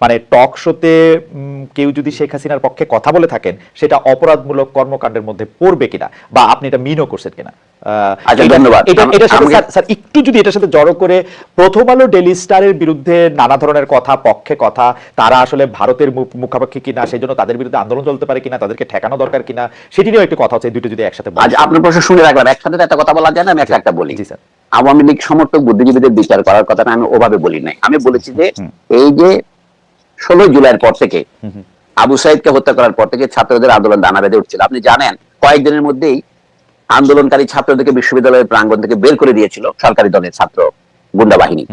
মানে টক শোতে কেউ যদি শেখ হাসিনার পক্ষে কথা বলে থাকেন সেটা অপরাধমূলক কর্মকাণ্ডের মধ্যে পড়বে কিনা বা আপনি এটা মিনও করছেন কিনা? আচ্ছা, একটু যদি এটার সাথে জড়ো করে প্রথম আলো ডেলি স্টারের বিরুদ্ধে নানা ধরনের কথা পক্ষে কথা তারা আসলে ভারতের মুখাপেক্ষী কিনা সেই জন্য তাদের বিরুদ্ধে আন্দোলন চলতে পারে কিনা তাদেরকে ঠেকানো দরকার কিনা সেটি নিয়েও একটু কথা হচ্ছে দুটো যদি একসাথে আপনার প্রশ্ন শুনে একসাথে কথা বলা যায় না আমি একটা একটা বলি। জি স্যার। আওয়ামী লীগ সমর্থক বুদ্ধিজীবীদের বিচার করার কথাটা আমি ওভাবে বলি নাই। আমি বলেছি যে এই যে ষোলো জুলাইয়ের পর থেকে। আবু সাইদকে হত্যা করার পর থেকে ছাত্রদের আন্দোলন দানা বেঁধে উঠছিল। আপনি জানেন কয়েকদিনের মধ্যেই আন্দোলনকারী ছাত্রদেরকে বিশ্ববিদ্যালয়ের প্রাঙ্গণ থেকে বের করে দিয়েছিল সরকারি দলের ছাত্র গুন্ডা বাহিনী।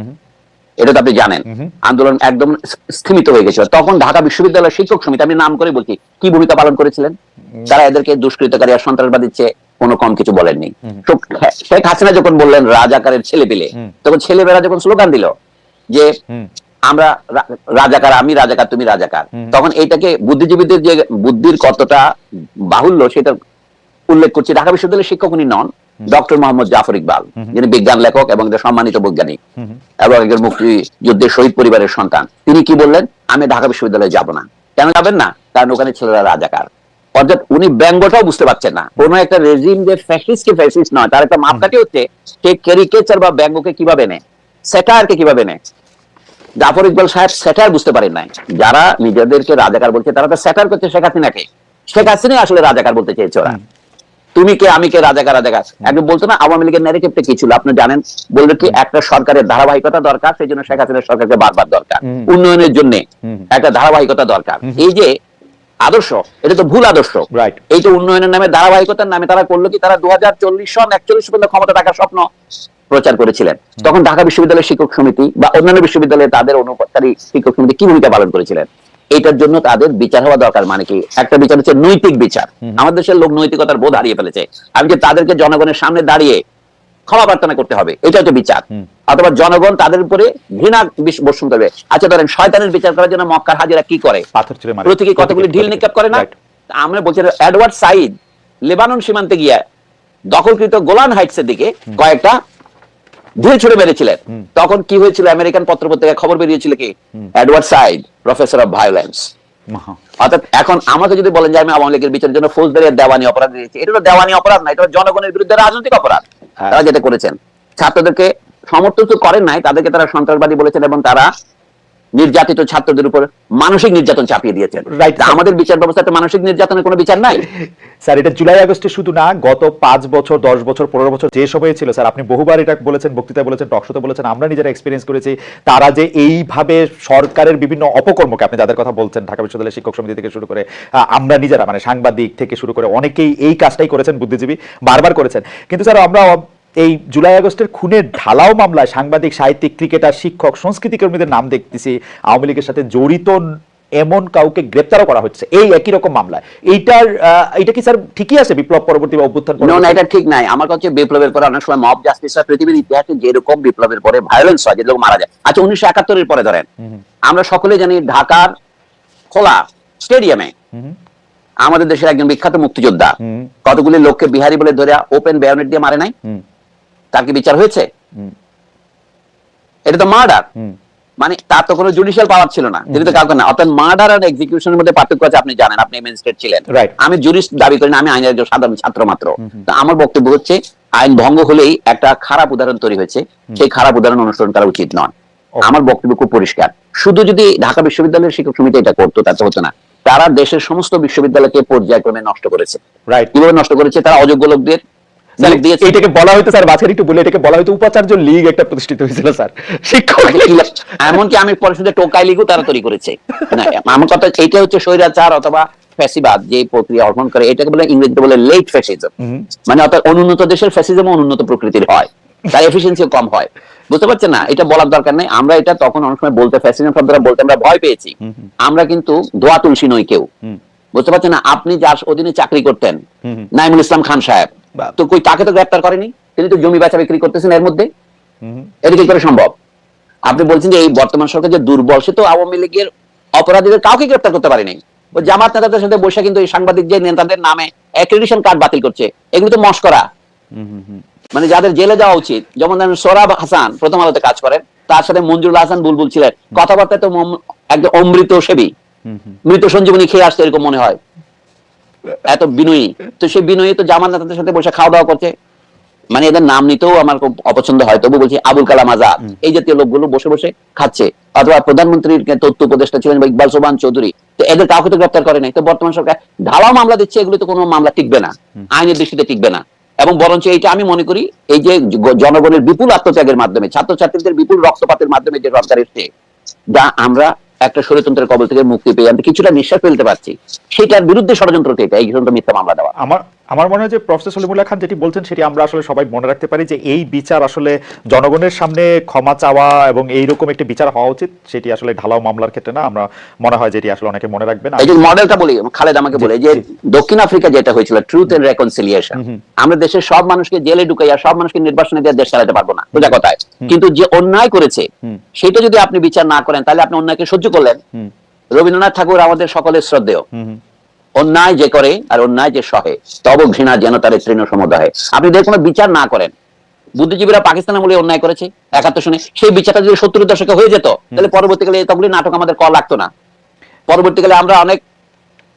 এটা তো আপনি জানেন। আন্দোলন একদম স্থিমিত হয়ে গেছিল। তখন ঢাকা বিশ্ববিদ্যালয়ের শিক্ষক সমিতি আমি নাম করে বলছি কি ভূমিকা পালন করেছিলেন? তারা এদেরকে দুষ্কৃতকারী আর সন্ত্রাসবাদীর চেয়ে কোনো কম কিছু বলেননি। শেখ হাসিনা যখন বললেন রাজাকারের ছেলে পেলে। তখন ছেলেমেয়েরা যখন স্লোগান দিল যে। আমরা রাজাকার আমি রাজাকার তুমি রাজাকার। তখন এইটাকে বুদ্ধিজীবীদের যে বুদ্ধির কতটা বাহুল্য সেটা উল্লেখ করছি ঢাকা বিশ্ববিদ্যালয়ের শিক্ষক উনি নন ডক্টর মোহাম্মদ জাফর ইকবাল যিনি বিজ্ঞান লেখক এবং সম্মানিত বৈজ্ঞানিক। এবং একজন মুক্তিযুদ্ধের শহীদ পরিবারের সন্তান। তিনি কি বললেন? আমি ঢাকা বিশ্ববিদ্যালয়ে যাব না। কেন যাবেন না? কারণ ওখানে ছেলেরা রাজাকার। অর্থাৎ উনি ব্যঙ্গটাও বুঝতে পারছেন না। কোন একটা রেজিম যে ফ্যাসিস্ট কি ফ্যাসিস্ট নয় তার একটা মাপকাঠি হচ্ছে সে ক্যারিকেচার বা ব্যঙ্গকে কীভাবে নেয়? সেটারকে কীভাবে নেয়? জাফর ইকবাল সাহেব সেটার বুঝতে পারেন নাই। যারা নিজেদেরকে রাজাকার বলছে তারা তো সেটার করছে শেখ হাসিনাকে। শেখ হাসিনাই আসলে রাজাকার বলতে চেয়েছে ওরা। তুমি কে আমি কে রাজাকার রাজাকার একজন বলতো না আওয়ামী লীগের ন্যারেটিভটা কি ছিল? আপনি জানেন বলল কি একটা সরকারের ধারাবাহিকতা দরকার সেই জন্য শেখ হাসিনার সরকারকে বারবার দরকার। উন্নয়নের জন্য একটা ধারাবাহিকতা দরকার। এই যে আদর্শ এটা তো ভুল আদর্শ. এই তো উন্নয়নের নামে ধারাবাহিকতার নামে তারা করল কি তারা দু হাজার চল্লিশ সন একচল্লিশ পর্যন্ত ক্ষমতা থাকার স্বপ্ন। প্রচার করেছিলেন। তখন ঢাকা বিশ্ববিদ্যালয়ের শিক্ষক সমিতি বা অন্যান্য বিশ্ববিদ্যালয়ে তাদের অনুপাতকারী শিক্ষক সমিতি কি ভূমিকা পালন করেছিলেন? এটার জন্য তাদের বিচার হওয়া দরকার। মানে কি? একটা বিচার হচ্ছে নৈতিক বিচার। আমাদের দেশের লোক নৈতিকতার বোধ হারিয়ে ফেলেছে। আমি যে তাদেরকে জনগণের সামনে দাঁড়িয়ে ক্ষমা প্রার্থনা করতে হবে এটা হচ্ছে বিচার। অথবা জনগণ তাদের উপরে ঘৃণা বর্ষণ করবে। আচ্ছা ধরেন শয়তানের বিচার করার জন্য মক্কার হাজিরা কি করে? প্রতীকী কতগুলি ঢিল নিক্ষেপ করে না? আমরা বলছি এডওয়ার্ড সাইদ লেবানন সীমান্তে গিয়ে দখলকৃত গোলান হাইটস এর দিকে কয়েকটা ঢিল ছুড়ে মেরেছিলেন। তখন কি হয়েছিল? আমেরিকান পত্রপত্রিকায় খবর বেরিয়েছিল কি? Edward Said professor of violence. অর্থাৎ এখন আমাকে যদি বলেন যে আমি আওয়ামী লীগের বিচারের জন্য ফৌজদারি দেওয়ানি অপরাধ দিয়েছি এটা তো দেওয়ানি অপরাধ না এটা জনগণের বিরুদ্ধে রাজনৈতিক অপরাধ। হ্যাঁ। তারা যেটা করেছেন। ছাত্রদেরকে সমর্থন তো করেন নাই তাদেরকে তারা সন্ত্রাসবাদী বলেছেন এবং তারা নির্যাতিত ছাত্রদের উপর মানসিক নির্যাতন চাপিয়ে দিয়েছেন. আমাদের বিচার ব্যবস্থাতে মানসিক নির্যাতনের কোনো বিচার নাই? স্যার এটা জুলাই আগস্টে শুধু না গত পাঁচ বছর দশ বছর পনেরো বছর যে সময়ে ছিল স্যার আপনি বহুবার এটা বলেছেন বক্তৃতায় বলেছেন টকশোতে বলেছেন আমরা নিজেরা এক্সপিরিয়েন্স করেছি তারা যে এইভাবে সরকারের বিভিন্ন অপকর্মকে আপনি যাদের কথা বলছেন ঢাকা বিশ্ববিদ্যালয়ের শিক্ষক সমিতি থেকে শুরু করে আমরা নিজেরা মানে সাংবাদিক থেকে শুরু করে অনেকেই এই কাজটাই করেছেন বুদ্ধিজীবী বারবার করেছেন। কিন্তু স্যার আমরা এই জুলাই আগস্টের খুনের ঢালাও মামলায় সাংবাদিক সাহিত্যিক ক্রিকেটার শিক্ষক সংস্কৃতি কর্মীদের নাম দেখতেছি। আওয়ামী লীগের সাথে জড়িত এমন কাউকে গ্রেপ্তারও করা হচ্ছে। এই একই রকম মামলায়। এইটার এটা কি স্যার ঠিকই আছে বিপ্লব পরবর্তী বা অভ্যুত্থান না না এটা ঠিক নাই। আমার কাছে বিপ্লবের পরে অনেক সময় মব জাস্টিস হয়। পৃথিবীর ইতিহাসে যেরকম বিপ্লবের পরে ভায়োলেন্স হয় যে লোক মারা যায়। আচ্ছা উনিশশো একাত্তরের পরে ধরেন। আমরা সকলে জানি ঢাকার খোলা স্টেডিয়ামে আমাদের দেশের একজন বিখ্যাত মুক্তিযোদ্ধা কতগুলি লোককে বিহারি বলে ধরে ওপেন বেয়নেট দিয়ে মারে নাই? তার কি বিচার হয়েছে? এটা তো মার্ডার। মানে তার তো কোনো জুডিশিয়াল পাওয়ার ছিল না। তিনি তো কাউকে না অর্থাৎ মার্ডার আর এক্সিকিউশনের মধ্যে পার্থক্য আছে আপনি জানেন আপনি ম্যাজিস্ট্রেট ছিলেন। আমি জুরিস্ট দাবি করি না আমি আইনের একজন সাধারণ ছাত্র মাত্র। তো আমার বক্তব্য হচ্ছে আইন ভঙ্গ হলেই একটা খারাপ উদাহরণ তৈরি হয়েছে। সেই খারাপ উদাহরণ অনুসরণ করা উচিত নয়। আমার বক্তব্য খুব পরিষ্কার। শুধু যদি ঢাকা বিশ্ববিদ্যালয়ের শিক্ষক সমিতি এটা করতো তাতে হতো না। তারা দেশের সমস্ত বিশ্ববিদ্যালয়কে পর্যায়ক্রমে নষ্ট করেছে। রাইট কীভাবে নষ্ট করেছে? তারা অযোগ্য লোকদের স্যার, এটাকে বলা হয়তো স্যার মাঝখানে একটু বলে এটাকে বলা হয়তো উপাচার্য লীগ একটা প্রতিষ্ঠিত হয়েছিল স্যার। শিক্ষক এমনকি আমি পরে শুধু টোকাই লিগও তারা তৈরি করেছে। না আমার কথা এইটা হচ্ছে স্বৈরাচার অথবা ফ্যাসিবাদ যে প্রক্রিয়া অর্পণ করে। এটাকে বলে ইংরেজিতে বলে লেট ফ্যাসিজম মানে অর্থাৎ অনুন্নত দেশের ফ্যাসিজম অনুন্নত প্রকৃতির হয়। তার এফিসিয়েন্সিও কম হয়। বুঝতে পারছেন না? এটা বলার দরকার নেই। আমরা এটা তখন অনেক সময় বলতে ফ্যাসিজম শব্দটা বলতে আমরা ভয় পেয়েছি। আমরা কিন্তু দোয়া তুলসী নই কেউ। বুঝতে পারছেন না? আপনি যার অধীনে চাকরি করতেন। নাইমুল ইসলাম খান সাহেব তো কই তাকে তো গ্রেপ্তার করেনি? তিনি তো জমি বেচা বিক্রি করতেছেন এর মধ্যে। এটা কি করে সম্ভব? আপনি বলছেন যে এই বর্তমান সরকার যে দুর্বল সে তো আওয়ামী লীগের অপরাধীদের কাউকে গ্রেপ্তার করতে পারেনি। ও জামাত নেতাদের সাথে বসে কিন্তু এই সাংবাদিক যে নেতাদের নামে অ্যাক্রেডিশন কার্ড বাতিল করছে এগুলো তো মস্করা। মানে যাদের জেলে যাওয়া উচিত যেমন ধরেন সোরাব হাসান প্রথম আলোতে কাজ করেন তার সাথে মঞ্জুরুল হাসান বুলবুল ছিলেন। কথাবার্তা তো একদম অমৃত সেবী। মৃত সঞ্জীবনী খেয়ে আসছে এরকম মনে হয়। এত বিনয়ী। তো সেই বিনয়ী তো জামান নেতাদের সাথে বসে খাওয়া দাওয়া করছে। মানে এদের নাম নিতেও আমার খুব অপছন্দ হয়। তবু বলছি আবুল কালাম আজাদ। এই জাতীয় লোকগুলো বসে বসে খাচ্ছে। অথবা প্রধানমন্ত্রীর তথ্য উপদেষ্টা ছিলেন বা ইকবাল সোবান চৌধুরী। তো এদের কাউকে তো গ্রেপ্তার করে নাই। তো বর্তমান সরকার ঢালাও মামলা দিচ্ছে এগুলো তো কোনো মামলা টিকবে না। আইনের দৃষ্টিতে টিকবে না। এবং বরঞ্চ এইটা আমি মনে করি এই যে জনগণের বিপুল আত্মত্যাগের মাধ্যমে ছাত্রছাত্রীদের বিপুল রক্তপাতের মাধ্যমে যে সরকার এসছে যা আমরা একটা ষড়যন্ত্রের কবল থেকে মুক্তি পেয়ে আমি কিছুটা নিঃশ্বাস ফেলতে পারছি। সেটার বিরুদ্ধে ষড়যন্ত্র এটা এই ষড়যন্ত্র মিথ্যা মামলা দেওয়া। আমার আমার মনে হয় যে প্রফেসর সলিমুল্লাহ খান যেটি বলছেন সেটি আমরা আসলে সবাই মনে রাখতে পারি যে এই বিচার আসলে জনগণের সামনে ক্ষমা চাওয়া এবং এইরকম একটি বিচার হওয়া উচিত সেটি আসলে ঢালাও মামলার ক্ষেত্রে না। আমরা মনে হয় যেটি আসলে অনেকে মনে রাখবেন। এই যে মডেলটা বলি খালেদ আমাকে বলে যে দক্ষিণ আফ্রিকা যেটা হয়েছিল ট্রুথ এন্ড রেকনসিলিয়েশন আমরা দেশের সব মানুষকে জেলে ঢুকাইয়া সব মানুষকে নির্বাসনে দিয়ে দেশ চালাতে পারব না। সোজা কথায় কিন্তু যে অন্যায় করেছে সেটা যদি আপনি বিচার না করেন তাহলে আপনি অন্যায়কে সহ্য করলেন। রবীন্দ্রনাথ ঠাকুর আমাদের সকলের শ্রদ্ধেয়। অন্যায় যে করে আর অন্যায় যে সহে তব ঘৃণা যেন তার তৃণ সমুদায়। আপনি যদি কোনো বিচার না করেন বুদ্ধিজীবীরা পাকিস্তানে বলে অন্যায় করেছে একাত্তর সনে সেই বিচারটা যদি সত্তর দশকে হয়ে যেত তাহলে পরবর্তীকালে এতগুলি নাটক আমাদের কল লাগতো না। পরবর্তীকালে আমরা অনেক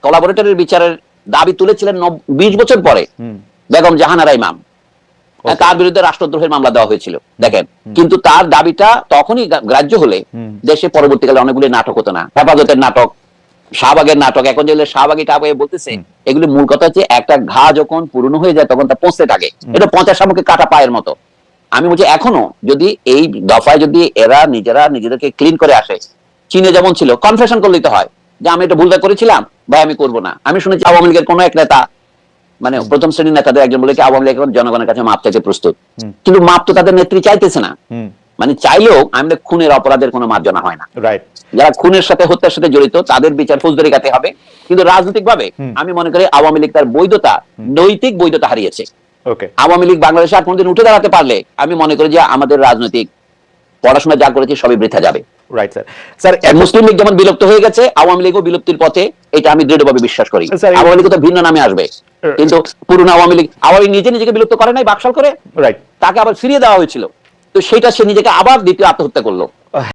কোলাবোরেটরের বিচারের দাবি তুলেছিলেন বিশ বছর পরে বেগম জাহানারা ইমাম. তার বিরুদ্ধে রাষ্ট্রদ্রোহের মামলা দেওয়া হয়েছিল দেখেন। কিন্তু তার দাবিটা তখনই গ্রাহ্য হলে। দেশে পরবর্তীকালে অনেকগুলি নাটক হতো না। হেফাজতের নাটক শাহবাগের নাটক। এখন যেগুলো শাহবাগি টাবাগে বলতেছে এগুলি মূল কথা হচ্ছে একটা ঘা যখন পুরনো হয়ে যায় তখন তা পচতে থাকে। এটা পচা শামুকে কাটা পায়ের মতো। আমি বলছি এখনও যদি এই দফায় যদি এরা নিজেরা নিজেদেরকে ক্লিন করে আসে চীনে যেমন ছিল কনফেশন করলেই তো হয় যে আমি এটা ভুলটা করেছিলাম ভাই আমি করব না। আমি শুনেছি আওয়ামী লীগের কোনো এক নেতা মানে প্রথম শ্রেণির নেতাদের একজন বলে কি আওয়ামী লীগ এখন জনগণের কাছে মাপ চাইতে প্রস্তুত। কিন্তু মাপ তো তাদের নেত্রী চাইতেছে না। মানে চাইলেও আমাদের খুনের অপরাধের কোনো মার্জনা হয় না। যারা খুনের সাথে হত্যার সাথে জড়িত তাদের বিচার ফৌজদারি কাতে হবে। কিন্তু রাজনৈতিক ভাবে আমি মনে করি আওয়ামী লীগ তার বৈধতা নৈতিক বৈধতা হারিয়েছে। আওয়ামী লীগ বাংলাদেশে আর কোনদিন উঠে দাঁড়াতে পারলে আমি মনে করি যে আমাদের রাজনৈতিক পড়াশোনা যা করেছে সবই বৃথা যাবে। Right sir sir Muslim League যেমন বিলুপ্ত হয়ে গেছে আওয়ামী লীগও বিলুপ্তির পথে এটা আমি দৃঢ়ভাবে বিশ্বাস করি। আওয়ামী লীগ তো ভিন্ন নামে আসবে। কিন্তু পুরনো আওয়ামী লীগ আওয়ামী নিজে নিজেকে বিলুপ্ত করে নাই বাকশাল করে। রাইট তাকে আবার ফিরিয়ে দেওয়া হয়েছিল। তো সেটা সে নিজেকে আবার দ্বিতীয় আত্মহত্যা করল।